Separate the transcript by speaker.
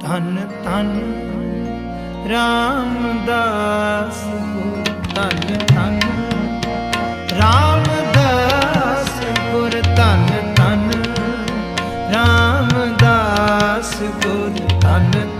Speaker 1: ਧਨ ਧਨ ਰਾਮਦਾਸ ਹੋ ਧਨ ਧਨ ਰਾਮਦਾਸ ਗੁਰ ਧਨ ਧਨ ਰਾਮਦਾਸ ਗੁਰ ਧਨ।